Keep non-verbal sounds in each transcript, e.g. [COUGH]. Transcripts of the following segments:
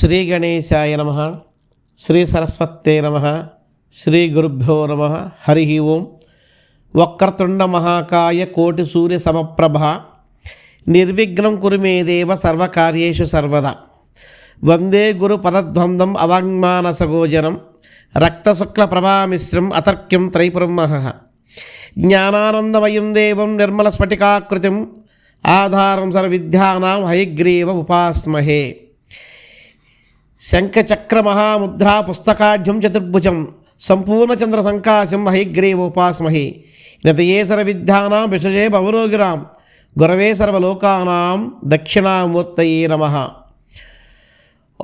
శ్రీ గణేశాయ నమ శ్రీ సరస్వతే నమ శ్రీ గురుభ్యో నమ హరి ఓం. వక్రతుండ మహాకాయ కోటి సూర్య సమప్రభ నిర్విఘ్నం కురు దేవ సర్వకార్యేషు సర్వదా. వందే గురు పదద్వందం అవాంగ్మానసగోజనం రక్తశుక్ల ప్రభామిశ్రం అతర్క్యం త్రైపురం మహః. జ్ఞానానందమయం దేవం నిర్మల స్ఫటికాకృతిం ఆధారం సర్వవిద్యానాం హయగ్రీవ ఉపాస్మహే. శంఖచక్ర మహాముద్రా పుస్తకాఢ్యం చతుర్భుజం సంపూర్ణచంద్ర సంకాశం హైగ్రీవ ఉపాస్మహి నతయే సర్వవిద్యానాం విషజే భవరోగిరాం గురవే సర్వలోకానాం దక్షిణామూర్తయే నమ.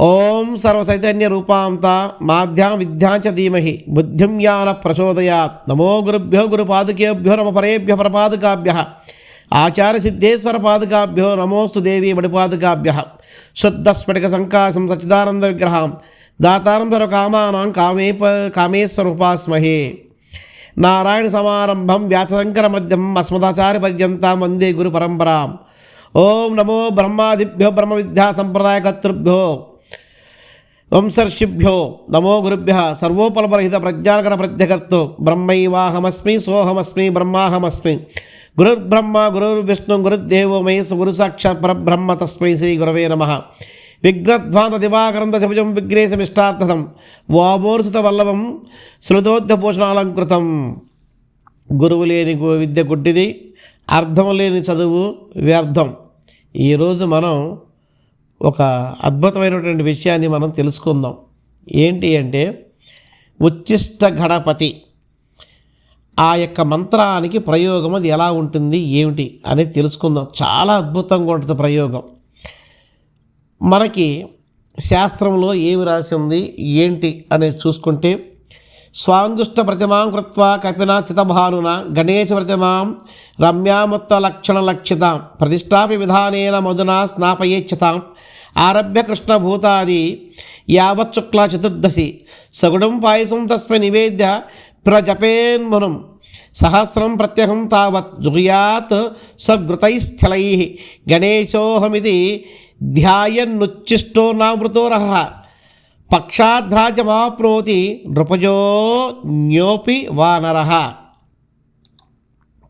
ఓం సర్వచైతన్య రూపాంత మాధ్యాం విద్యాంచ ధీమహి బుద్ధిం యాన ప్రచోదయాత్. నమో గురుభ్యో గురుపాదుకేభ్యో నమ పరేభ్య పరపాదుకాభ్య. ఆచార్య సిద్ధేశ్వర పాదుకాభ్యో నమోస్తు దేవి మణిపాదుకాభ్య శుద్ధ స్ఫటిక సంకాశం సచిదానంద విగ్రహం. దాతానందర కామానాం కామే కామేశ్వర ఉపాస్మహే నారాయణ సమారంభం వ్యాసశంకర మధ్యం అస్మదాచార్య పర్యంతం వందే గురు పరంపరాం. ఓం నమో బ్రహ్మాదిభ్యో బ్రహ్మ విద్యా సంప్రదాయకర్తృభ్యో. వంశర్షిభ్యో నమో గురుభ్య సర్వోపలపరహిత ప్రజ్ఞానకర ప్రత్యకర్తో. బ్రహ్మైవాహమస్మి సోహమస్మి బ్రహ్మాహమస్మి. గురుర్బ్రహ్మ గురుర్విష్ణు గురుదేవో మహేశ గురు సాక్షాత్ పరబ్రహ్మ తస్మై శ్రీ గురవే నమ. విఘ్నధ్వాంత దివాకరంత శుభజం విఘ్నేశమిష్టార్థం వామోర్సిత వల్లభం శృతోద్యపోషణాలంకృతం గురువు లేని గు- విద్య గుడ్డిది అర్థం లేని చదువు వ్యర్థం. ఈరోజు మనం ఒక అద్భుతమైనటువంటి విషయాన్ని మనం తెలుసుకుందాం. ఏంటి అంటే ఉచ్చిష్ట గణపతి ఆ యొక్క మంత్రానికి ప్రయోగం అది ఎలా ఉంటుంది ఏమిటి అనేది తెలుసుకుందాం. చాలా అద్భుతంగా ఉంటుంది ప్రయోగం. మనకి శాస్త్రంలో ఏమి రాసి ఉంది ఏంటి అనేది చూసుకుంటే స్వాంగుష్ట ప్రతిమాం కృత్వా కపినా సితభానున గణేశ ప్రతిమాం రమ్యాముత్త లక్షణ లక్షిత ప్రతిష్టాపి విధానేన మధునా స్నాపయేచ్ఛతాం. ఆరభ్య కృష్ణభూతాది యావచ్చుక్ల చతుర్దశి. సగుణం పాయసం తస్మై నివేద్య ప్రజపేన్మునం. సహస్రం ప్రత్యహం తావత్ జుగుయాత్ సఘృతైస్థలై గణేశోహమిది ధ్యాయన్నుచ్చిష్టో నావృతో రహ పక్షాధ్రాజమాప్నోతి నృపజో న్యోపి వానర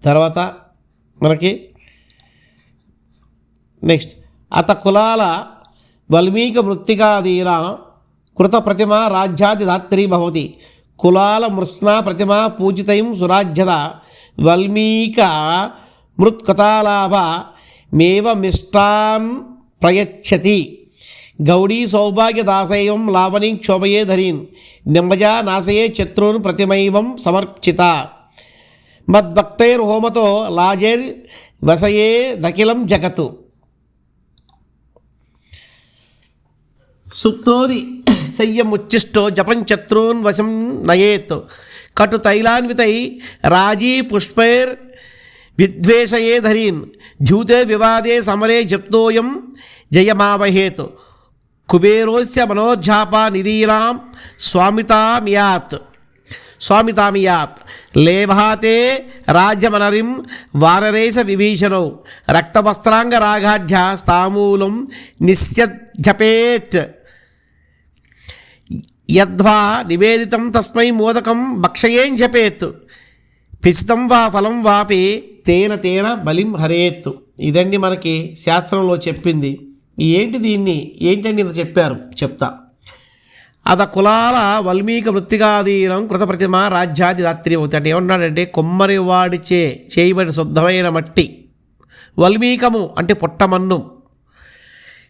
తర్వాత మనకి నెక్స్ట్ అత కులాల వల్మీక మృత్తికాదీన కృత ప్రతిమ రాజ్యాదిదాత్రీ భవతి. కులాల మృత్స్నా ప్రతిమ పూజితయం సురాజ్యద వల్మీక మృత్కథాలాభ మేవ మిష్టాన్ ప్రయచ్చతి. గౌడీ సౌభాగ్య దాసైవం లావణి క్షోభయే ధరీన్ నిమ్మజా నాశయే శత్రువును ప్రతిమైవం సమర్చిత మద్భక్తైర్హోమతో లాజైర్ వసయే దఖిలం జగతు సుప్తోది శయ్యముచ్చిష్టో జపం శత్రూన్ వశం నయేత్ కటు తైలాన్వితై రాజీ పుష్పైర్ విద్వేషయే ధరీన్ ధ్యూతే వివాదే సమరే జప్తోయం జయమావహేత్ కుబేరోస్య మనోజ్జాప నిధీనాం స్వామితామియాత్. స్వామితామియాత్. లేభాతే రాజ్యమనరిం వారరేశ విభీషణౌ. రక్తవస్త్రాంగ రాఘాఢ్య స్థామూలం నిశ్యజపేత్ యద్వా నివేదితం తస్మై మోదకం భక్షయేం జపేత్. పిసితం వా ఫలం వాపి తేన తేన బలిం హరేత్. ఇదండి మనకి శాస్త్రంలో చెప్పింది. ఏంటి దీన్ని? ఏంటండి ఇంత చెప్పారు? చెప్తా. అత కులాల వల్మీక వృత్తికాధీనం కృతప్రతిమ రాజ్యాధి రాజ్యాది రాత్రి అవుతాయి. అంటే ఏమన్నాడంటే కొమ్మరి వాడిచే చేయబడిన శుద్ధమైన మట్టి వల్మీకము అంటే పొట్టమన్ను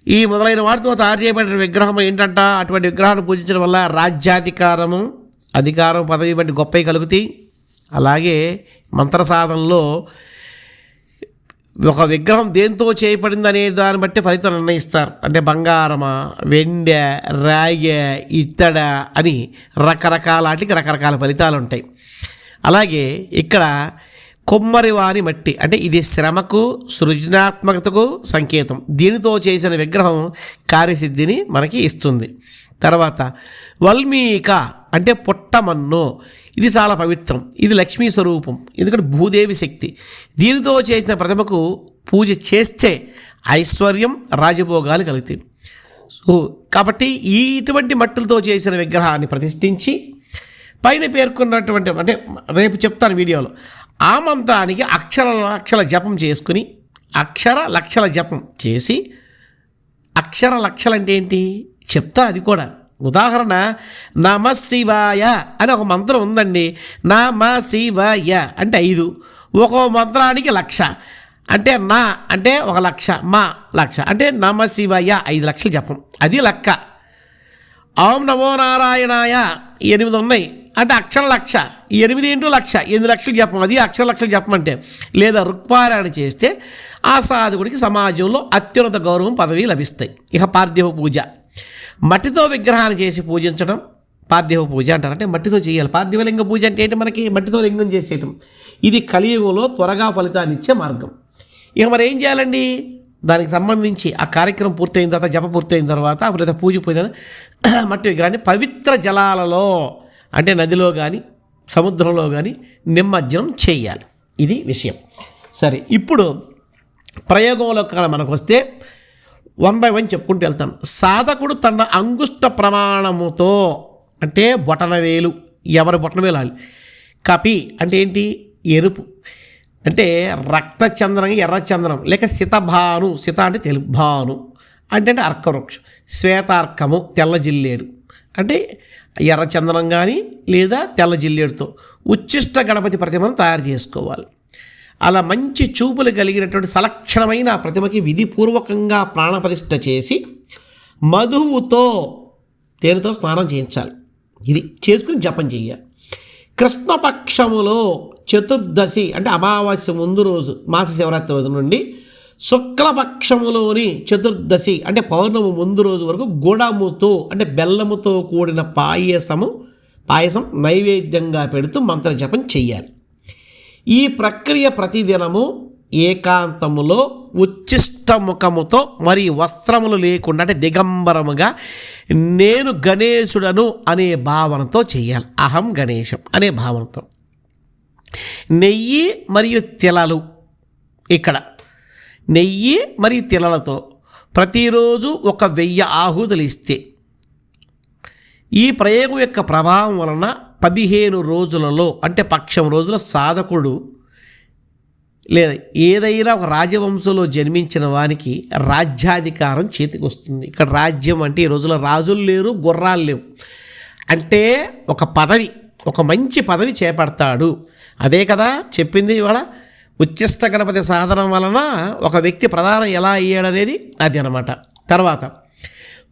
ఈ మొదలైన వాటితో తయారు చేయబడిన విగ్రహం ఏంటంట? అటువంటి విగ్రహాన్ని పూజించడం వల్ల రాజ్యాధికారము అధికారం పదవి వంటి గొప్పవి కలుగుతాయి. అలాగే మంత్ర సాధనలో ఒక విగ్రహం దేంతో చేయబడింది అనే దాన్ని బట్టి ఫలితం నిర్ణయిస్తారు. అంటే బంగారమా వెండె రాగి ఇత్తడ అని రకరకాల వాటికి రకరకాల ఫలితాలు ఉంటాయి అలాగే ఇక్కడ కొమ్మరివారి మట్టి అంటే ఇది శ్రమకు సృజనాత్మకతకు సంకేతం. దీనితో చేసిన విగ్రహం కార్యసిద్ధిని మనకి ఇస్తుంది. తర్వాత వల్మీక అంటే పుట్టమన్ను ఇది చాలా పవిత్రం. ఇది లక్ష్మీ స్వరూపం. ఎందుకంటే భూదేవి శక్తి. దీనితో చేసిన ప్రతిమకు పూజ చేస్తే ఐశ్వర్యం రాజభోగాలు కలుగుతాయి. సో కాబట్టి ఈ ఇటువంటి మట్టులతో చేసిన విగ్రహాన్ని ప్రతిష్ఠించి పైన పేర్కొన్నటువంటి అంటే రేపు చెప్తాను వీడియోలో. ఆ మంత్రానికి అక్షర లక్షల జపం చేసుకుని అక్షర లక్షల జపం చేసి అక్షర లక్షలు అంటే ఏంటి? చెప్తా అది కూడా. ఉదాహరణ నమ శివాయ అని ఒక మంత్రం ఉందండి. నమ శివాయ అంటే ఐదు. ఒక్కో మంత్రానికి లక్ష. అంటే నా అంటే ఒక లక్ష. మా లక్ష. అంటే నమ శివాయ ఐదు లక్షలు జపం అది లక్క. ఓం నమో నారాయణాయ ఎనిమిది ఉన్నాయి. అంటే అక్షర లక్ష. ఎనిమిది ఇంటూ లక్ష. ఎనిమిది లక్షలు చెప్పం. అది అక్షర లక్షలు చెప్పమంటే. లేదా రుక్పారాయణ చేస్తే ఆ సాధకుడికి సమాజంలో అత్యున్నత గౌరవం పదవి లభిస్తాయి. ఇక పార్థివ పూజ. మట్టితో విగ్రహాన్ని చేసి పూజించడం పార్థివ పూజ అంటారు. అంటే మట్టితో చేయాలి. పార్థివలింగ పూజ అంటే ఏంటి మనకి? మట్టితో లింగం చేసేయటం. ఇది కలియుగంలో త్వరగా ఫలితాన్ని ఇచ్చే మార్గం. ఇక మరి ఏం చేయాలండి? దానికి సంబంధించి ఆ కార్యక్రమం పూర్తయిన తర్వాత జప పూర్తయిన తర్వాత లేదా పూజ పూజ [CLEARS THROAT] మట్టి విగ్రహాన్ని పవిత్ర జలాలలో అంటే నదిలో కానీ సముద్రంలో కానీ నిమజ్జనం చేయాలి. ఇది విషయం. సరే ఇప్పుడు ప్రయోగంలో మనకు వస్తే వన్ బై వన్ చెప్పుకుంటూ వెళ్తాను. సాధకుడు తన అంగుష్ట ప్రమాణముతో అంటే బొటనవేలు ఎవరి బొటనవేలు వాళ్ళు? కపి అంటే ఏంటి? ఎరుపు. అంటే రక్తచంద్రం ఎర్రచంద్రం లేక శితభాను శిత అంటే తెలుగు భాను అంటే అంటే అర్కవృక్షం శ్వేతార్కము తెల్ల జిల్లేడు. అంటే ఎర్రచందనం కానీ లేదా తెల్ల జిల్లేడుతో ఉచ్చిష్ట గణపతి ప్రతిమను తయారు చేసుకోవాలి. అలా మంచి చూపులు కలిగినటువంటి సలక్షణమైన ప్రతిమకి విధిపూర్వకంగా ప్రాణప్రతిష్ఠ చేసి మధువుతో తేనెతో స్నానం చేయించాలి. ఇది చేసుకుని జపం చేయాలి. కృష్ణపక్షములో చతుర్దశి అంటే అమావాస్య ముందు రోజు మాస శివరాత్రి రోజు నుండి శుక్లపక్షములోని చతుర్దశి అంటే పౌర్ణమి ముందు రోజు వరకు గుడముతో అంటే బెల్లముతో కూడిన పాయసము పాయసం నైవేద్యంగా పెడుతూ మంత్ర జపం చెయ్యాలి ఈ ప్రక్రియ ప్రతిదినము ఏకాంతములో ఉచ్చిష్ట ముఖముతో మరి వస్త్రములు లేకుండా అంటే దిగంబరముగా నేను గణేశుడను అనే భావనతో చేయాలి. అహం గణేశం అనే భావనతో. నెయ్యి మరియు తిలలు ఇక్కడ. నెయ్యి మరియు తిలలతో ప్రతిరోజు ఒక వెయ్యి ఆహుతులు ఇస్తే. ఈ ప్రయోగం యొక్క ప్రభావం వలన పదిహేను రోజులలో అంటే పక్షం రోజుల సాధకుడు లేదా ఏదైనా ఒక రాజవంశంలో జన్మించిన వానికి రాజ్యాధికారం చేతికి వస్తుంది ఇక్కడ రాజ్యం అంటే ఈ రోజుల్లో రాజులు లేరు గుర్రాలు లేవు. అంటే ఒక పదవి ఒక మంచి పదవి చేపడతాడు. అదే కదా చెప్పింది ఇవాళ ఉచ్చిష్ట గణపతి సాధనం వలన ఒక వ్యక్తి ప్రధానం ఎలా అయ్యాడనేది అది అనమాట తర్వాత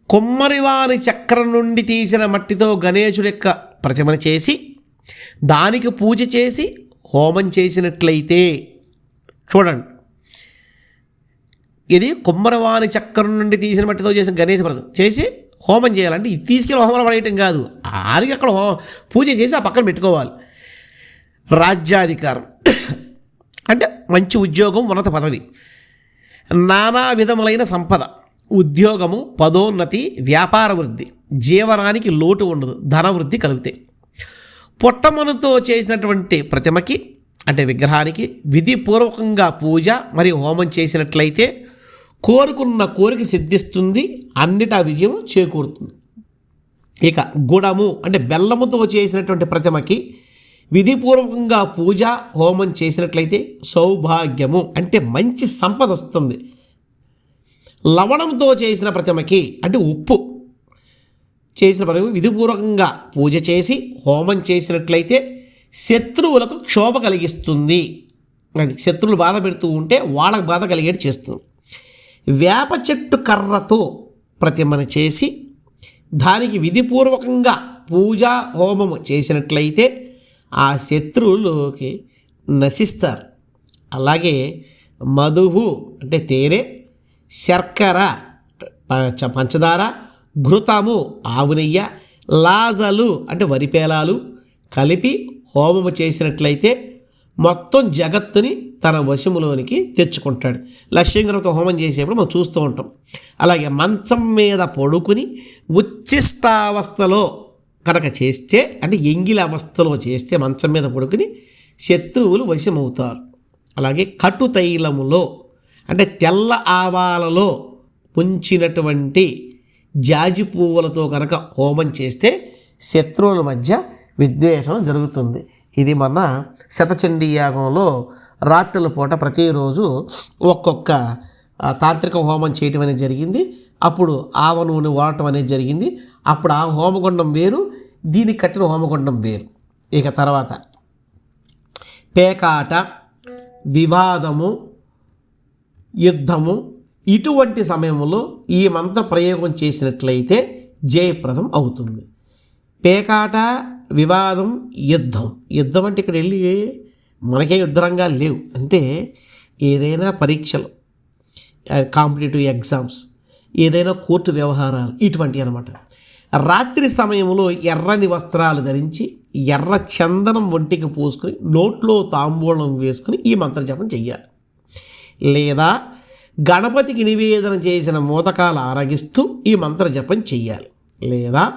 కొమ్మరివాని చక్రం నుండి తీసిన మట్టితో గణేశుడి యొక్క ప్రతిమను చేసి దానికి పూజ చేసి హోమం చేసినట్లయితే చూడండి. ఇది కుమ్మరవాని చక్రం నుండి తీసిన మట్టితో చేసిన గణేష వ్రతం. చేసి హోమం చేయాలంటే ఇది తీసుకెళ్ళి హోమం పడేయటం కాదు. ఆరికి అక్కడ హో పూజ చేసి ఆ పక్కన పెట్టుకోవాలి. రాజ్యాధికారం. అంటే మంచి ఉద్యోగం ఉన్నత పదవి. నానా విధములైన సంపద. ఉద్యోగము పదోన్నతి వ్యాపార వృద్ధి. జీవనానికి లోటు ఉండదు ధన వృద్ధి కలుగుతాయి. పొట్టమనుతో చేసినటువంటి ప్రతిమకి అంటే విగ్రహానికి విధిపూర్వకంగా పూజ మరియు హోమం చేసినట్లయితే కోరుకున్న కోరిక సిద్ధిస్తుంది అన్నిటా విజయం చేకూరుతుంది. ఇక గుడము అంటే బెల్లముతో చేసినటువంటి ప్రతిమకి విధిపూర్వకంగా పూజ హోమం చేసినట్లయితే సౌభాగ్యము అంటే మంచి సంపద వస్తుంది. లవణంతో చేసిన ప్రతిమకి అంటే ఉప్పు చేసిన ప్రతిమ విధిపూర్వకంగా పూజ చేసి హోమం చేసినట్లయితే శత్రువులకు క్షోభ కలిగిస్తుంది. అది శత్రువులు బాధ పెడుతూ ఉంటే వాళ్ళకు బాధ కలిగేటి చేస్తుంది. వేప చెట్టు కర్రతో ప్రతిమన చేసి దానికి విధిపూర్వకంగా పూజ హోమము చేసినట్లయితే ఆ శత్రువులోకి నశిస్తారు. అలాగే మధువు అంటే తేనె శర్కర పంచ పంచదార ఘృతము ఆవునెయ్య లాజలు అంటే వరిపేలాలు కలిపి హోమము చేసినట్లయితే మొత్తం జగత్తుని తన వశములోనికి తెచ్చుకుంటాడు. లక్ష్యంగరతో హోమం చేసేప్పుడు మనం చూస్తూ ఉంటాం. అలాగే మంచం మీద పడుకుని ఉచ్చిష్టావస్థలో కనుక చేస్తే అంటే ఎంగిలి అవస్థలో చేస్తే మంచం మీద పడుకుని శత్రువులు వశమవుతారు. అలాగే కటు తైలములో అంటే తెల్ల ఆవాలలో ముంచినటువంటి జాజి పువ్వులతో కనుక హోమం చేస్తే శత్రువుల మధ్య విద్వేషం జరుగుతుంది. ఇది మన శతచండీ యాగంలో రాత్రుల పూట ప్రతిరోజు ఒక్కొక్క తాంత్రిక హోమం చేయటం అనేది జరిగింది. అప్పుడు ఆవ నూనె వాడటం అనేది జరిగింది. అప్పుడు ఆ హోమగుండం వేరు దీనికి కట్టిన హోమగుండం వేరు. ఇక తర్వాత పేకాట వివాదము యుద్ధము ఇటువంటి సమయంలో ఈ మంత్ర ప్రయోగం చేసినట్లయితే జయప్రదం అవుతుంది. పేకాట వివాదం యుద్ధం. యుద్ధం అంటే ఇక్కడ వెళ్ళి మనకే యుద్ధరంగా లేవు. అంటే ఏదైనా పరీక్షలు కాంపిటేటివ్ ఎగ్జామ్స్ ఏదైనా కోర్టు వ్యవహారాలు ఇటువంటివి అనమాట రాత్రి సమయంలో ఎర్రని వస్త్రాలు ధరించి ఎర్ర చందనం ఒంటికి పోసుకొని నోట్లో తాంబూలం వేసుకుని ఈ మంత్ర జపం చెయ్యాలి. లేదా గణపతికి నివేదన చేసిన మూతకాలు ఆరగిస్తూ ఈ మంత్ర జపం చెయ్యాలి. లేదా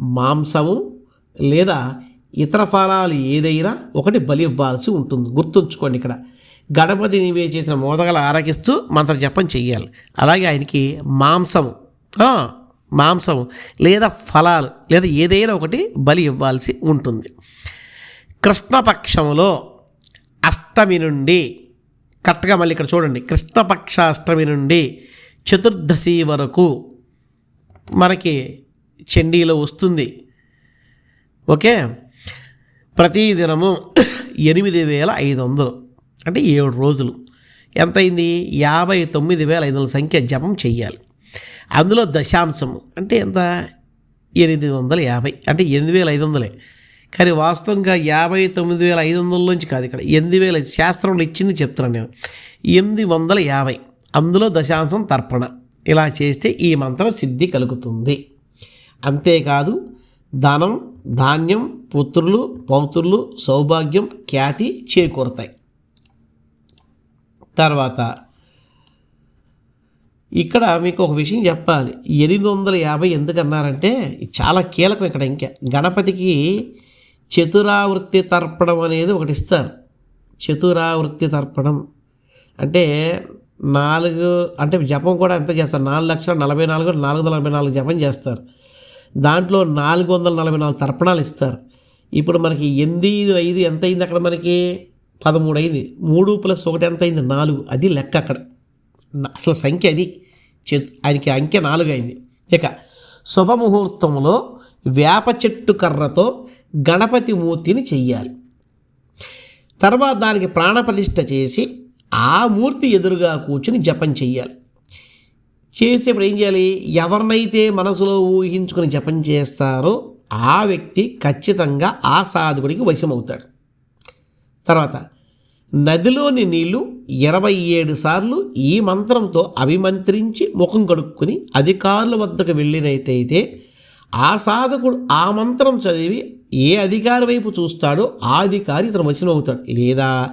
మాంసము లేదా ఇతర ఫలాలు ఏదైనా ఒకటి బలి ఇవ్వాల్సి ఉంటుంది. గుర్తుంచుకోండి ఇక్కడ. గణపతి నివే చేసిన మోదకాలు ఆరగిస్తూ మంత్ర జపం చెయ్యాలి. అలాగే ఆయనకి మాంసము మాంసం మాంసము లేదా ఫలాలు లేదా ఏదైనా ఒకటి బలి ఇవ్వాల్సి ఉంటుంది. కృష్ణపక్షములో అష్టమి నుండి కరెక్ట్గా మళ్ళీ ఇక్కడ చూడండి. కృష్ణపక్ష అష్టమి నుండి చతుర్దశి వరకు మనకి చండీలో వస్తుంది. ఓకే? ప్రతిదినము ఎనిమిది వేల ఐదు వందలు. అంటే ఏడు రోజులు. ఎంత అయింది యాభై తొమ్మిది వేల ఐదు వందల సంఖ్య జపం చెయ్యాలి. అందులో దశాంశము. అంటే ఎంత? ఎనిమిది వందల యాభై. అంటే ఎనిమిది వేల ఐదు వందలే. కానీ వాస్తవంగా యాభై తొమ్మిది వేల ఐదు వందలలోంచి కాదు ఇక్కడ ఎనిమిది వేల శాస్త్రంలో ఇచ్చింది చెప్తున్నాను నేను. ఎనిమిది వందల యాభై. అందులో దశాంశం తర్పణ. ఇలా చేస్తే ఈ మంత్రం సిద్ధి కలుగుతుంది. అంతేకాదు ధనం ధాన్యం పుత్రులు పౌత్రులు సౌభాగ్యం ఖ్యాతి చేకూరుతాయి. తర్వాత ఇక్కడ మీకు ఒక విషయం చెప్పాలి. ఎనిమిది వందల యాభై ఎందుకన్నారంటే చాలా కీలకం ఇక్కడ ఇంకా. గణపతికి చతురావృత్తి తర్పణం అనేది ఒకటి ఇస్తారు. చతురావృత్తి తర్పణం. అంటే నాలుగు అంటే జపం కూడా ఎంత చేస్తారు? నాలుగు లక్షల నలభై నాలుగు నాలుగు వందల నలభై నాలుగు జపం చేస్తారు. దాంట్లో నాలుగు వందల నలభై నాలుగు తర్పణాలు ఇస్తారు. ఇప్పుడు మనకి ఎనిమిది ఐదు ఎంత అయింది అక్కడ మనకి? పదమూడు అయింది. మూడు ప్లస్ ఒకటి ఎంత అయింది? నాలుగు. అది లెక్క అక్కడ. అసలు సంఖ్య అది. చే ఆయనకి అంకె నాలుగు అయింది. ఇక శుభముహూర్తంలో వేప చెట్టు కర్రతో గణపతి మూర్తిని చెయ్యాలి. తర్వాత దానికి ప్రాణప్రతిష్ఠ చేసి ఆ మూర్తి ఎదురుగా కూర్చుని జపం చెయ్యాలి. చేసేప్పుడు ఏం చేయాలి? ఎవరినైతే మనసులో ఊహించుకుని జపం చేస్తారో ఆ వ్యక్తి ఖచ్చితంగా ఆ సాధకుడికి వశమవుతాడు. తర్వాత నదిలోని నీళ్ళు ఇరవై ఏడు సార్లు ఈ మంత్రంతో అభిమంత్రించి ముఖం కడుక్కుని అధికారుల వద్దకు వెళ్ళినైతే ఆ సాధకుడు ఆ మంత్రం చదివి ఏ అధికారి వైపు చూస్తాడో ఆ అధికారి ఇతను వశం అవుతాడు. లేదా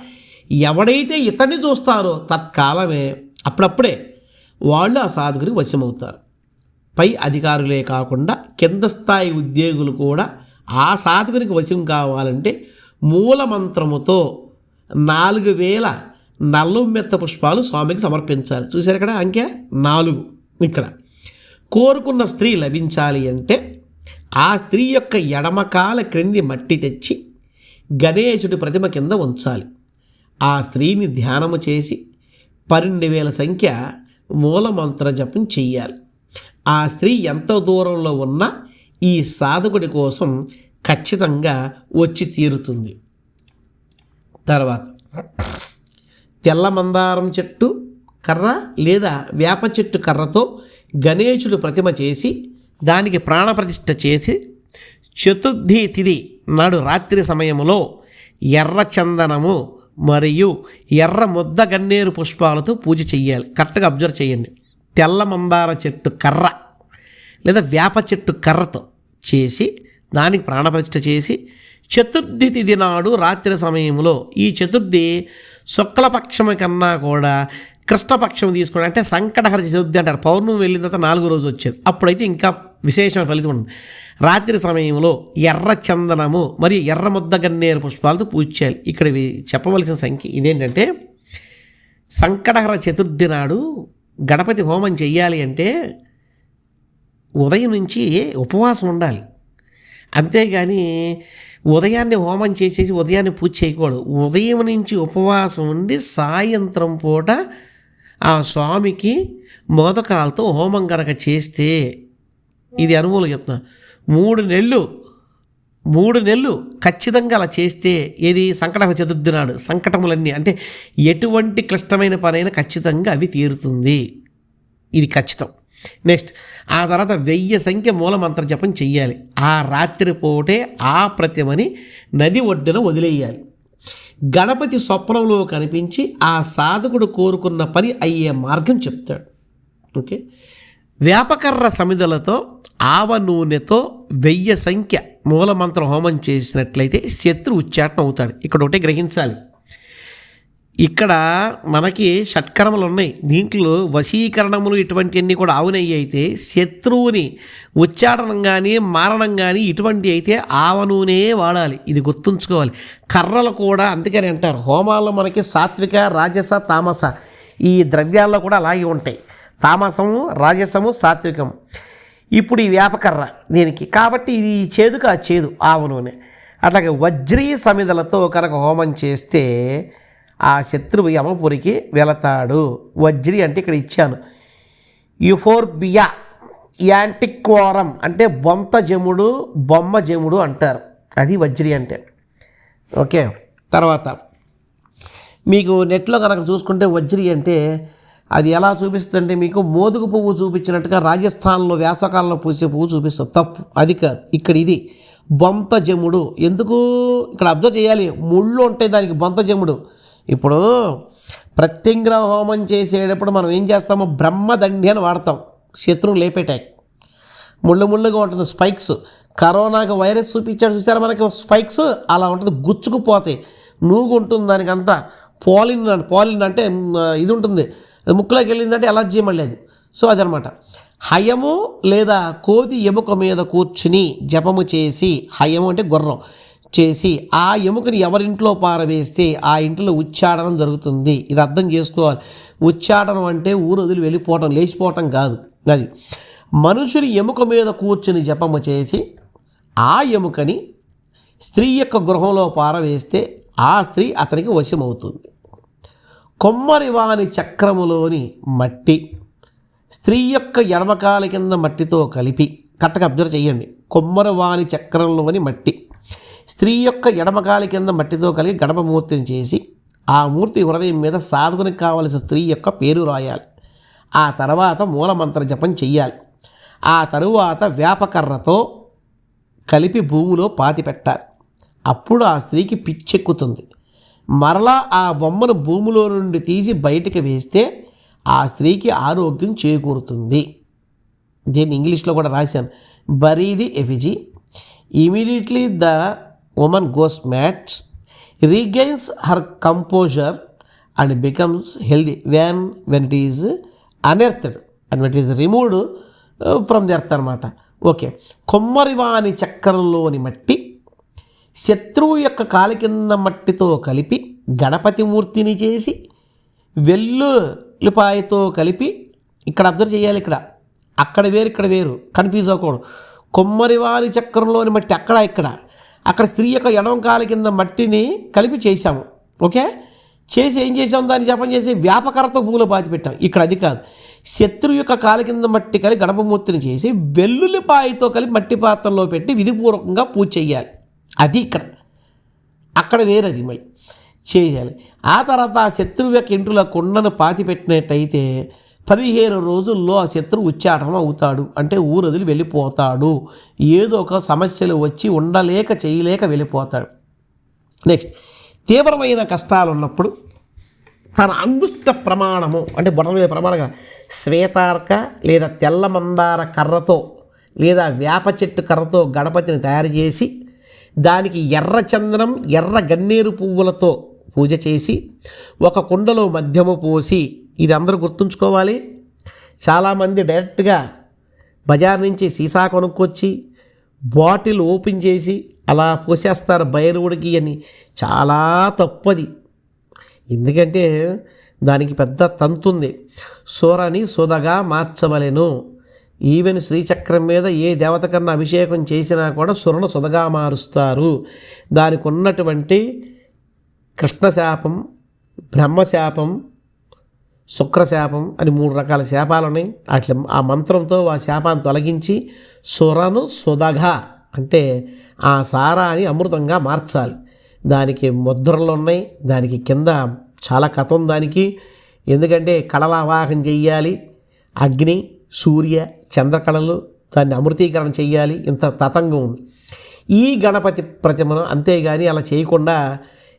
ఎవడైతే ఇతన్ని చూస్తారో తత్కాలమే అప్పుడప్పుడే వాళ్ళు ఆ సాధకుడికి వశమవుతారు. పై అధికారులే కాకుండా కింద స్థాయి ఉద్యోగులు కూడా ఆ సాధకునికి వశం కావాలంటే మూల మంత్రముతో నాలుగు వేల నల్లుమెత్త పుష్పాలు స్వామికి సమర్పించాలి. చూశారు ఇక్కడ అంకె? నాలుగు. ఇక్కడ. కోరుకున్న స్త్రీ లభించాలి అంటే ఆ స్త్రీ యొక్క ఎడమకాల క్రింది మట్టి తెచ్చి గణేశుడి ప్రతిమ కింద ఉంచాలి. ఆ స్త్రీని ధ్యానము చేసి పన్నెండు వేల సంఖ్య మూలమంత్ర జపం చెయ్యాలి. ఆ స్త్రీ ఎంత దూరంలో ఉన్నా ఈ సాధకుడి కోసం ఖచ్చితంగా వచ్చి తీరుతుంది. తర్వాత తెల్ల మందారం చెట్టు కర్ర లేదా వేప చెట్టు కర్రతో గణేశుడు ప్రతిమ చేసి దానికి ప్రాణప్రతిష్ఠ చేసి చతుర్థి తిథి నాడు రాత్రి సమయంలో ఎర్ర చందనము మరియు ఎర్ర ముద్ద గన్నేరు పుష్పాలతో పూజ చెయ్యాలి. కరెక్ట్గా అబ్జర్వ్ చేయండి. తెల్ల మందార చెట్టు కర్ర లేదా వేప చెట్టు కర్రతో చేసి దానికి ప్రాణప్రతిష్ఠ చేసి చతుర్థి తిథి నాడు రాత్రి సమయంలో ఈ చతుర్థి శుక్లపక్షము కన్నా కూడా కృష్ణపక్షం తీసుకుని అంటే సంకటహర చతుర్థి అంటారు. పౌర్ణమి వెళ్ళిన తర్వాత నాలుగో రోజు వచ్చేది. అప్పుడైతే ఇంకా విశేషమైన ఫలితం ఉంటుంది. రాత్రి సమయంలో ఎర్ర చందనము మరియు ఎర్ర ముద్ద గన్నేరు పుష్పాలతో పూజ చేయాలి. ఇక్కడ చెప్పవలసిన సంఖ్య ఇదేంటంటే సంకటహర చతుర్థి నాడు గణపతి హోమం చెయ్యాలి అంటే ఉదయం నుంచి ఉపవాసం ఉండాలి. అంతేగాని ఉదయాన్నే హోమం చేసేసి ఉదయాన్నే పూజ చేయకూడదు. ఉదయం నుంచి ఉపవాసం ఉండి సాయంత్రం పూట ఆ స్వామికి మోదకాలతో హోమం కనుక చేస్తే ఇది అనుభవం చెప్తున్నా మూడు నెలలు మూడు నెలలు ఖచ్చితంగా అలా చేస్తే ఏది? సంకట చతుర్థి నాడు సంకటములన్నీ అంటే ఎటువంటి క్లిష్టమైన పనైనా ఖచ్చితంగా అవి తీరుతుంది. ఇది ఖచ్చితం. నెక్స్ట్ ఆ తర్వాత వెయ్యి సంఖ్య మూలమంత్ర జపం చెయ్యాలి. ఆ రాత్రి పూటే ఆ ప్రతిమని నది ఒడ్డున వదిలేయాలి. గణపతి స్వప్నంలో కనిపించి ఆ సాధకుడు కోరుకున్న పని అయ్యే మార్గం చెప్తాడు. ఓకే? వేపకర్ర సమిదలతో ఆవ నూనెతో వెయ్యి సంఖ్య మూలమంత్ర హోమం చేసినట్లయితే శత్రు ఉచ్చాటం అవుతాడు. ఇక్కడ ఒకటే గ్రహించాలి. ఇక్కడ మనకి షట్కర్మలు ఉన్నాయి దీంట్లో వశీకరణములు ఇటువంటివన్నీ కూడా ఆవునయ్యి అయితే శత్రువుని ఉచ్చాటనం కానీ మారణం కానీ ఇటువంటి అయితే ఆవనూనే వాడాలి. ఇది గుర్తుంచుకోవాలి. కర్రలు కూడా అందుకని అంటారు. హోమాల్లో మనకి సాత్విక రాజస తామస ఈ ద్రవ్యాల్లో కూడా అలాగే ఉంటాయి. తామసము రాజసము సాత్వికం ఇప్పుడు ఈ వేపకర్ర దీనికి. కాబట్టి ఇది చేదుగా చేదు ఆవ నూనె అట్లాగే వజ్రీ సమిధలతో కనుక హోమం చేస్తే ఆ శత్రువు యమపురికి వెళతాడు. వజ్రి అంటే ఇక్కడ ఇచ్చాను. యుఫోర్బియా యాంటిక్వారం అంటే బొంత జముడు బొమ్మ జముడు అంటారు. అది వజ్రి అంటే. ఓకే తర్వాత మీకు నెట్లో కనుక చూసుకుంటే వజ్రి అంటే అది ఎలా చూపిస్తుందంటే మీకు మోదుగు పువ్వు చూపించినట్టుగా రాజస్థాన్లో వేసవకాలంలో పూసే పువ్వు చూపిస్తుంది. తప్పు అది కాదు. ఇక్కడ ఇది బొంత జముడు. ఎందుకు? ఇక్కడ అబ్జర్వ్ చేయాలి. ముళ్ళు ఉంటాయి దానికి బొంత జముడు. ఇప్పుడు ప్రత్యంగ్రహ హోమం చేసేటప్పుడు మనం ఏం చేస్తాము? బ్రహ్మదండి అని వాడతాం. శత్రువు లేపేటాక్ ముళ్ళు ముళ్ళుగా ఉంటుంది స్పైక్స్. కరోనాకి వైరస్ చూపించాడు చూసారా మనకి? స్పైక్స్ అలా ఉంటుంది గుచ్చుకుపోతాయి. నూగు ఉంటుంది దానికంతా. పాలిన్ పోలిన్ అంటే పోలిన్ అంటే ఇది ఉంటుంది. ముక్కులోకి వెళ్ళిందంటే ఎలర్జీ మళ్ళీ అది. సో అదనమాట. హయము లేదా కోతి ఎముక మీద కూర్చుని జపము చేసి హయము అంటే గుర్రం. చేసి ఆ ఎముకని ఎవరింట్లో పారవేస్తే ఆ ఇంట్లో ఉచ్చాటనం జరుగుతుంది. ఇది అర్థం చేసుకోవాలి. ఉచ్చాడనం అంటే ఊరు వదిలి వెళ్ళిపోవటం లేచిపోవటం కాదు. అది మనుషుని ఎముక మీద కూర్చుని జపము చేసి ఆ ఎముకని స్త్రీ యొక్క గృహంలో పారవేస్తే ఆ స్త్రీ అతనికి వశమవుతుంది. కొమ్మరివాణి చక్రములోని మట్టి స్త్రీ యొక్క ఎడమకాల కింద మట్టితో కలిపి కరెక్ట్గా అబ్జర్వ్ చేయండి. కొమ్మరివాణి చక్రంలోని మట్టి. స్త్రీ యొక్క ఎడమకాలి కింద మట్టితో కలిపి గణపమూర్తిని చేసి ఆ మూర్తి హృదయం మీద సాధకునికి కావలసిన స్త్రీ యొక్క పేరు రాయాలి. ఆ తర్వాత మూలమంత్ర జపం చెయ్యాలి. ఆ తరువాత వేపకర్రతో కలిపి భూమిలో పాతి పెట్టాలి. అప్పుడు ఆ స్త్రీకి పిచ్చెక్కుతుంది. మరలా ఆ బొమ్మను భూమిలో నుండి తీసి బయటికి వేస్తే ఆ స్త్రీకి ఆరోగ్యం చేకూరుతుంది. దీన్ని ఇంగ్లీష్లో కూడా రాశాను. Bury the effigy. Immediately the woman goes mad regains her composure and becomes healthy when when it is unearthed and it is removed from the earth అనమాట ఓకే కొమ్మరివాని చక్రంలోని మట్టి శత్రువు యొక్క కాలి కింద మట్టితో కలిపి గణపతి మూర్తిని చేసి వెల్లుల్లిపాయతో కలిపి ఇక్కడ అబ్జర్వ్ చేయాలి ఇక్కడ. అక్కడ వేరు ఇక్కడ వేరు. కన్ఫ్యూజ్ అవ్వకూడదు. కొమ్మరివాని చక్రంలోని మట్టి అక్కడ ఇక్కడ. అక్కడ స్త్రీ యొక్క ఎడమ కాలి కింద మట్టిని కలిపి చేశాము. ఓకే? చేసి ఏం చేసాం దాన్ని జపం చేసి వ్యాపకరతో పూలు పాతిపెట్టాం ఇక్కడ అది కాదు. శత్రువు యొక్క కాలి కింద మట్టి కలిపి గణపమూర్తిని చేసి వెల్లుల్లిపాయతో కలిపి మట్టి పాత్రలో పెట్టి విధిపూర్వకంగా పూజ చేయాలి. అది ఇక్కడ. అక్కడ వేరది మళ్ళీ. చేయాలి. ఆ తర్వాత ఆ శత్రువు యొక్క ఇంట్లో కుండను పాతి పెట్టినట్టయితే పదిహేను రోజుల్లో ఆ శత్రువు ఉచ్చాటం అవుతాడు అంటే ఊరొదిలి వెళ్ళిపోతాడు. ఏదో ఒక సమస్యలు వచ్చి ఉండలేక చేయలేక వెళ్ళిపోతాడు. నెక్స్ట్ తీవ్రమైన కష్టాలు ఉన్నప్పుడు తన అంగుష్ట ప్రమాణము అంటే బొటనవేలు ప్రమాణంగా శ్వేతార్క లేదా తెల్ల మందార కర్రతో లేదా వేప చెట్టు కర్రతో గణపతిని తయారు చేసి దానికి ఎర్ర చందనం ఎర్ర గన్నేరు పువ్వులతో పూజ చేసి ఒక కుండలో మధ్యము పోసి ఇది అందరూ గుర్తుంచుకోవాలి. చాలామంది డైరెక్ట్గా బజార్ నుంచి సీసా కొనుక్కొచ్చి బాటిల్ ఓపెన్ చేసి అలా పోసేస్తారు బైరువుడికి అని. చాలా తప్పది. ఎందుకంటే దానికి పెద్ద తంతుంది. సూరని సుధగా మార్చవలెను. ఈవెన్ శ్రీచక్రం మీద ఏ దేవత కన్నా అభిషేకం చేసినా కూడా సురను సుధగా మారుస్తారు. దానికి ఉన్నటువంటి కృష్ణశాపం బ్రహ్మశాపం శుక్రశాపం అని మూడు రకాల శాపాలు ఉన్నాయి అట్లా ఆ మంత్రంతో ఆ శాపాన్ని తొలగించి సురను సుధగా అంటే ఆ సారాన్ని అమృతంగా మార్చాలి. దానికి ముద్రలు ఉన్నాయి దానికి కింద చాలా కథ ఉంది దానికి. ఎందుకంటే కళలావాహం చెయ్యాలి. అగ్ని సూర్య చంద్రకళలు దాన్ని అమృతీకరణ చెయ్యాలి. ఇంత తతంగం ఉంది. ఈ గణపతి ప్రతిమను అంతేగాని అలా చేయకుండా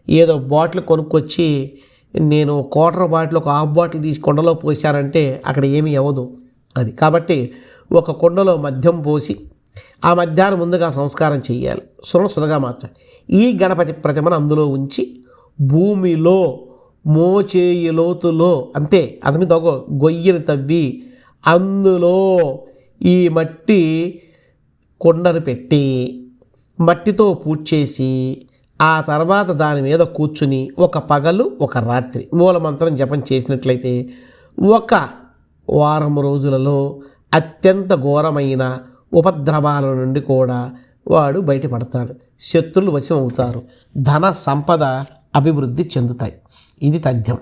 ఏదో బాటిల్ కొనుక్కొచ్చి నేను క్వార్టర్ బాటిల్ ఒక హాఫ్ బాటిల్ తీసి కొండలో పోసారంటే అక్కడ ఏమీ అవ్వదు అది. కాబట్టి ఒక కొండలో మద్యం పోసి ఆ మధ్యాహ్నం ముందుగా సంస్కారం చేయాలి సురణ సుధగా మార్చాలి. ఈ గణపతి ప్రతిమను అందులో ఉంచి భూమిలో మోచేయి లోతులో అంతే. అతని మీద ఒక గొయ్యను తవ్వి అందులో ఈ మట్టి కొండను పెట్టి మట్టితో పూడ్చేసి ఆ తర్వాత దాని మీద కూర్చుని ఒక పగలు ఒక రాత్రి మూలమంత్రం జపం చేసినట్లయితే ఒక వారం రోజులలో అత్యంత ఘోరమైన ఉపద్రవాల నుండి కూడా వాడు బయటపడతాడు. శత్రులు వశం అవుతారు ధన సంపద అభివృద్ధి చెందుతాయి. ఇది తథ్యం.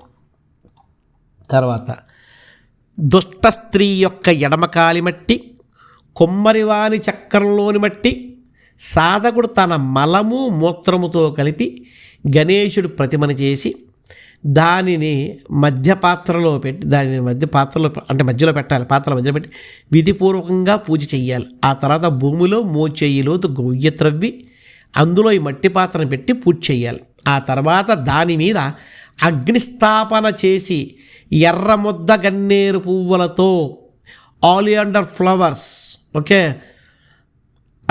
తర్వాత దుష్ట స్త్రీ యొక్క ఎడమకాలి మట్టి కొమ్మరివాని చక్రంలోని మట్టి సాధకుడు తన మలము మూత్రముతో కలిపి గణేశుడు ప్రతిమను చేసి దానిని మధ్య పాత్రలో పెట్టి దానిని మధ్య పాత్రలో అంటే మధ్యలో పెట్టాలి పాత్ర మధ్యలో పెట్టి విధిపూర్వకంగా పూజ చేయాలి ఆ తర్వాత భూమిలో మోచేయిలోతు గొయ్య త్రవ్వి అందులో ఈ మట్టి పాత్రను పెట్టి పూజ చేయాలి ఆ తర్వాత దాని మీద అగ్నిస్థాపన చేసి ఎర్ర ముద్ద గన్నేరు పువ్వులతో ఆలియాండర్ ఫ్లవర్స్ ఓకే?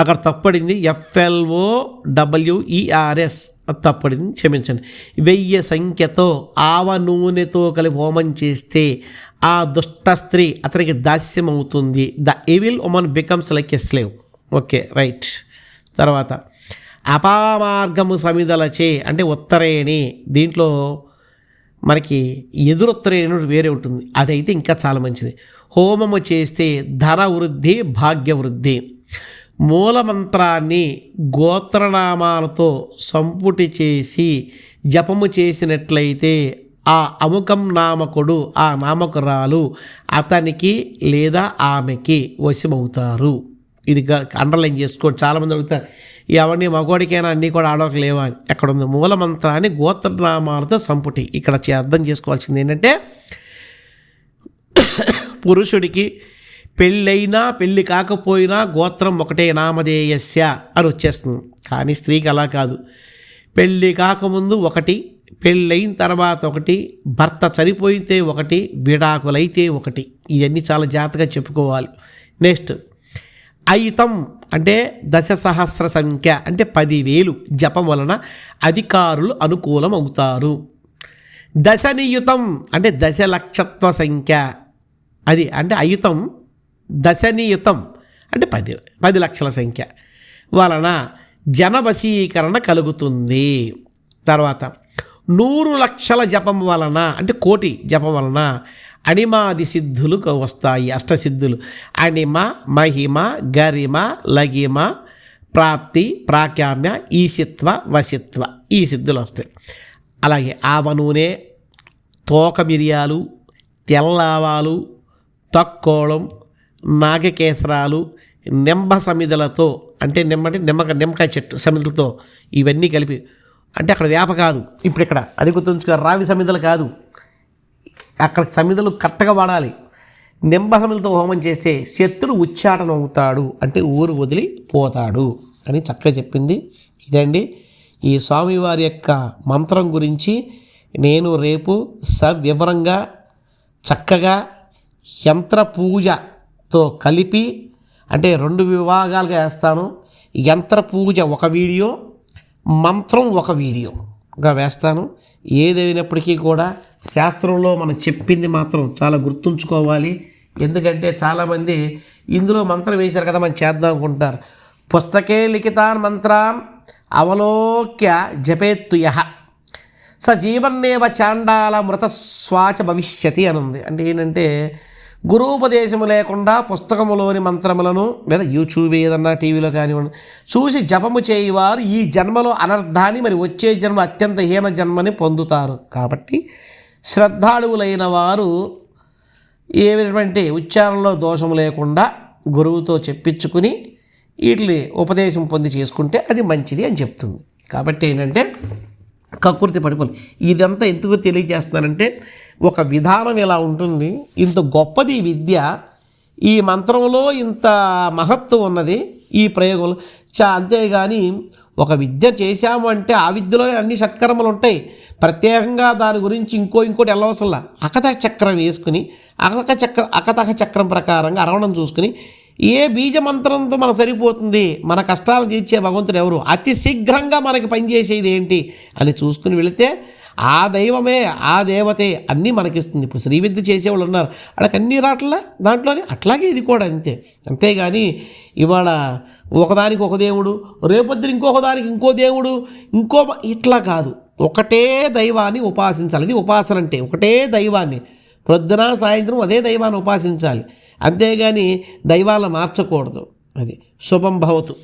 అక్కడ తప్పడింది ఎఫ్ఎల్ఓ డబ్ల్యూఈఆర్ఎస్ తప్పడింది క్షమించండి. వెయ్యి సంఖ్యతో ఆవ నూనెతో కలిపి హోమం చేస్తే ఆ దుష్ట స్త్రీ అతనికి దాస్యం అవుతుంది the evil woman becomes like a slave. Okay right. తర్వాత అపామార్గము సమిదలచే అంటే ఉత్తరేణి దీంట్లో మనకి ఎదురుత్తరేణి వేరే ఉంటుంది. అదైతే ఇంకా చాలా మంచిది. హోమము చేస్తే ధన వృద్ధి భాగ్య వృద్ధి. మూలమంత్రాన్ని గోత్రనామాలతో సంపుటి చేసి జపము చేసినట్లయితే ఆ అముకం నామకుడు ఆ నామకురాలు అతనికి లేదా ఆమెకి వశమవుతారు. ఇది అండర్లైన్ చేసుకోండి. చాలామంది అడుగుతారు ఎవరిని మగోడికైనా అన్నీ కూడా ఆడవాళ్ళకి లేవా? అని ఎక్కడ ఉంది మూలమంత్రాన్ని గోత్రనామాలతో సంపుటి. ఇక్కడ చే- అర్థం చేసుకోవాల్సింది ఏంటంటే [COUGHS] పురుషుడికి పెళ్ళైనా పెళ్ళి కాకపోయినా గోత్రం ఒకటే నామధేయస్య అని వచ్చేస్తుంది. కానీ స్త్రీకి అలా కాదు. పెళ్ళి కాకముందు ఒకటి పెళ్ళైన తర్వాత ఒకటి భర్త చనిపోయితే ఒకటి విడాకులైతే ఒకటి. ఇవన్నీ చాలా జాగ్రత్తగా చెప్పుకోవాలి. నెక్స్ట్ ఐతం అంటే దశ సహస్ర సంఖ్య అంటే పదివేలు. జపం వలన అధికారులు అనుకూలం అవుతారు దశనియుతం అంటే దశలక్షత్వ సంఖ్య. అది అంటే అయుతం దశనియుతం. అంటే పది పది లక్షల సంఖ్య. వలన జనవశీకరణ కలుగుతుంది. తర్వాత నూరు లక్షల జపం వలన అంటే కోటి జపం వలన అణిమాది సిద్ధులు వస్తాయి అష్టసిద్ధులు అణిమ మహిమ గరిమ లగిమ ప్రాప్తి ప్రాకామ్య ఈసిత్వ వసిత్వ ఈ సిద్ధులు వస్తాయి. అలాగే ఆవ నూనె తోక మిరియాలు తెల్లావాలు తక్కోళం నాగకేసరాలు నింబ సమిదలతో అంటే నిమ్మ అంటే నిమ్మక నిమ్మకాయ చెట్టు సమిదలతో ఇవన్నీ కలిపి అంటే అక్కడ వేప కాదు. ఇప్పుడు ఇక్కడ అది గుర్తుంచుకో రావి సమిదలు కాదు. అక్కడ సమిదలు కరెక్ట్గా వాడాలి. నింబ సమిదలతో హోమం చేస్తే శత్రుడు ఉచ్చాటన అవుతాడు అంటే ఊరు వదిలి పోతాడు అని చక్కగా చెప్పింది. ఇదండి. ఈ స్వామివారి యొక్క మంత్రం గురించి నేను రేపు సవివరంగా చక్కగా యంత్ర తో కలిపి అంటే రెండు విభాగాలుగా వేస్తాను. యంత్ర పూజ ఒక వీడియో మంత్రం ఒక వీడియోగా వేస్తాను. ఏదైనప్పటికీ కూడా శాస్త్రంలో మనం చెప్పింది మాత్రం చాలా గుర్తుంచుకోవాలి. ఎందుకంటే చాలామంది ఇందులో మంత్రం వేశారు కదా మనం చేద్దాం అనుకుంటారు. పుస్తకే లిఖితాన్ మంత్రాన్ అవలోక్య జపేత్తు యహ. స జీవన్నేవ చాండాల మృత స్వాచ భవిష్యతి అని ఉంది అంటే ఏంటంటే గురూపదేశము లేకుండా పుస్తకములోని మంత్రములను లేదా యూట్యూబ్ ఏదన్నా టీవీలో కానివ్వండి చూసి జపము చేయువారు ఈ జన్మలో అనర్థాన్ని మరి వచ్చే జన్మ అత్యంత హీన జన్మని పొందుతారు. కాబట్టి శ్రద్ధాళువులైన వారు ఏమైనటువంటి ఉచ్చారణలో దోషం లేకుండా గురువుతో చెప్పించుకుని వీటిని ఉపదేశం పొంది చేసుకుంటే అది మంచిది అని చెప్తుంది. కాబట్టి ఏంటంటే కకృతి పడిపోయి ఇదంతా ఎందుకు తెలియజేస్తున్నానంటే ఒక విధానం ఇలా ఉంటుంది ఇంత గొప్పది విద్య ఈ మంత్రంలో ఇంత మహత్వం ఉన్నది ఈ ప్రయోగంలో. చా అంతేగాని ఒక విద్య చేశాము అంటే ఆ విద్యలోనే అన్ని షట్కర్మలు ఉంటాయి. ప్రత్యేకంగా దాని గురించి ఇంకో ఇంకోటి వెళ్ళవసరంలా అకతక చక్రం వేసుకుని అకతక చక్ర అకతక చక్రం ప్రకారంగా అరవణం చూసుకుని ఏ బీజమంత్రంతో మనకు సరిపోతుంది? మన కష్టాలు తీర్చే భగవంతుడు ఎవరు? అతి శీఘ్రంగా మనకి పనిచేసేది ఏంటి? అని చూసుకుని వెళితే ఆ దైవమే ఆ దేవతే అన్నీ మనకిస్తుంది. ఇప్పుడు శ్రీవిద్య చేసేవాళ్ళు ఉన్నారు. వాళ్ళకి అన్నీ రాట్లా? దాంట్లోనే? అట్లాగే ఇది కూడా అంతే. అంతేగాని ఇవాళ ఒకదానికి ఒక దేవుడు రేపొద్దున ఇంకొక దానికి ఇంకో దేవుడు ఇంకో ఇట్లా కాదు. ఒకటే దైవాన్ని ఉపాసించాలి. ఇది ఉపాసన అంటే ఒకటే దైవాన్ని. ప్రొద్దున సాయంత్రం అదే దైవాన్ని ఉపాసించాలి. అంతేగాని దైవాలను మార్చకూడదు. అది శుభం భవతు.